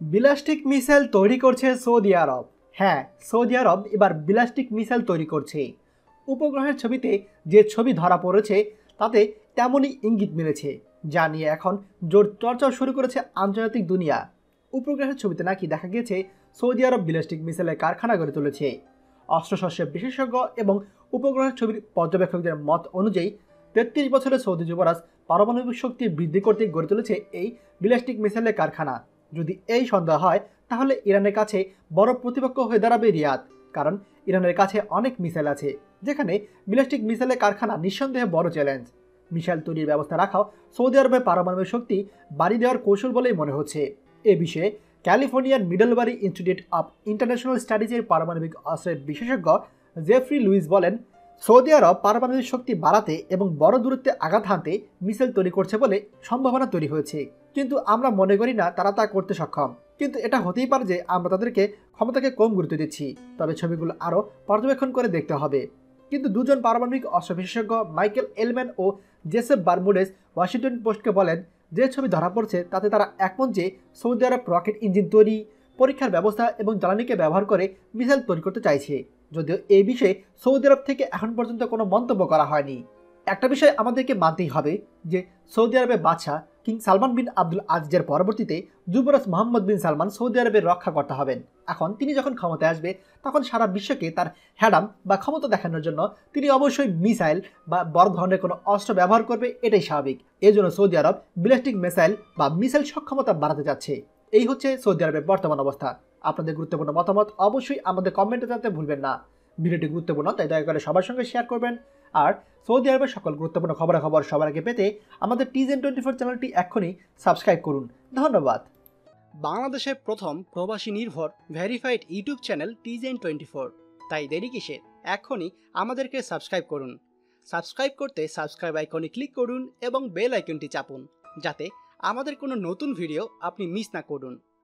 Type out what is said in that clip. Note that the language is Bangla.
বিলাস্টিক মিসাইল তৈরি করছে সৌদি আরব। হ্যাঁ সৌদি আরব এবার বিলাস্টিক মিসাইল তৈরি করছে। উপগ্রহের ছবিতে যে ছবি ধরা পড়েছে, তাতে তেমনই ইঙ্গিত মিলেছে, যা নিয়ে এখন জোর চর্চাও শুরু করেছে আন্তর্জাতিক দুনিয়া। উপগ্রহের ছবিতে নাকি দেখা গিয়েছে, সৌদি আরব বিলাস্টিক মিসাইলের কারখানা গড়ে তুলেছে। অস্ত্রশস্ত্রের বিশেষজ্ঞ এবং উপগ্রহের ছবির পর্যবেক্ষকদের মত অনুযায়ী, তেত্রিশ বছরে সৌদি যুবরাজ পারমাণবিক শক্তি বৃদ্ধি করতে গড়ে তুলেছে এই বিলাস্টিক মিসাইলের কারখানা। যদি এই সন্দেহ হয়, তাহলে ইরানের কাছে বড় প্রতিপক্ষ হয়ে দাঁড়াবে রিয়াদ, কারণ ইরানের কাছে অনেক মিসাইল আছে, যেখানে বিলাস্টিক মিসাইলের কারখানা নিঃসন্দেহে বড় চ্যালেঞ্জ। মিসাইল তৈরির ব্যবস্থা রাখাও সৌদি আরবের পারমাণবিক শক্তি বাড়ি দেওয়ার কৌশল বলেই মনে হচ্ছে। এ বিষয়ে ক্যালিফোর্নিয়ার মিডলবারি ইনস্টিটিউট অব ইন্টারন্যাশনাল স্টাডিজের পারমাণবিক অস্ত্রের বিশেষজ্ঞ জেফ্রি লুইস বলেন সৌদি আরব পারমাণবিক শক্তি বাড়াতে এবং বড় দূরত্বে আঘাত হানতে মিসাইল তৈরি করছে বলে সম্ভাবনা তৈরি হয়েছে। কিন্তু আমরা মনে করি না তারা তা করতে সক্ষম। কিন্তু এটা হতেই পারে যে আমরা তাদেরকে ক্ষমতাকে কম গুরুত্ব দিচ্ছি। তবে ছবিগুলো আরও পর্যবেক্ষণ করে দেখতে হবে। কিন্তু দুজন পারমাণবিক অস্ত্র বিশেষজ্ঞ মাইকেল এলম্যান ও জেসেফ বার্মুডেস ওয়াশিংটন পোস্টকে বলেন, যে ছবি ধরা পড়ছে তাতে তারা একমত যে সৌদি আরব রকেট ইঞ্জিন তৈরি, পরীক্ষার ব্যবস্থা এবং জ্বালানিকে ব্যবহার করে মিসাইল তৈরি করতে চাইছে। যদিও এই বিষয়ে সৌদি আরব থেকে এখন পর্যন্ত কোনো মন্তব্য করা হয়নি। একটা বিষয় আমাদেরকে মানতেই হবে যে সৌদি আরবের বাদশাহ কিং সালমান বিন আব্দুল আজিজের পরবর্তীতে যুবরাজ মোহাম্মদ বিন সালমান সৌদি আরবের রক্ষাকর্তা হবেন। এখন তিনি যখন ক্ষমতায় আসবে, তখন সারা বিশ্বকে তার হ্যাডাম বা ক্ষমতা দেখানোর জন্য তিনি অবশ্যই মিসাইল বা বড় ধরনের কোনো অস্ত্র ব্যবহার করবে, এটাই স্বাভাবিক। এই জন্য সৌদি আরব ব্যালিস্টিক মিসাইল বা মিসাইল সক্ষমতা বাড়াতে যাচ্ছে। এই হচ্ছে সৌদি আরবের বর্তমান অবস্থা। আপনাদের গুরুত্বপূর্ণ মতামত অবশ্যই আমাদের কমেন্টে জানতে ভুলবেন না। ভিডিওটি গুরুত্বপূর্ণ, তাই দয়া করে সবার সঙ্গে শেয়ার করবেন। আর সৌদি আরবের সকল গুরুত্বপূর্ণ খবরাখবর সবার আগে পেতে আমাদের টিজেন টোয়েন্টি ফোর চ্যানেলটি এখনই সাবস্ক্রাইব করুন। ধন্যবাদ। বাংলাদেশের প্রথম প্রবাসী নির্ভর ভেরিফাইড ইউটিউব চ্যানেল টিজেন টোয়েন্টি ফোর তাই দেরি কিসের এখনই আমাদেরকে সাবস্ক্রাইব করুন। সাবস্ক্রাইব করতে সাবস্ক্রাইব আইকনে ক্লিক করুন এবং বেল আইকনটি চাপুন, যাতে আমাদের কোনো নতুন ভিডিও আপনি মিস না করুন।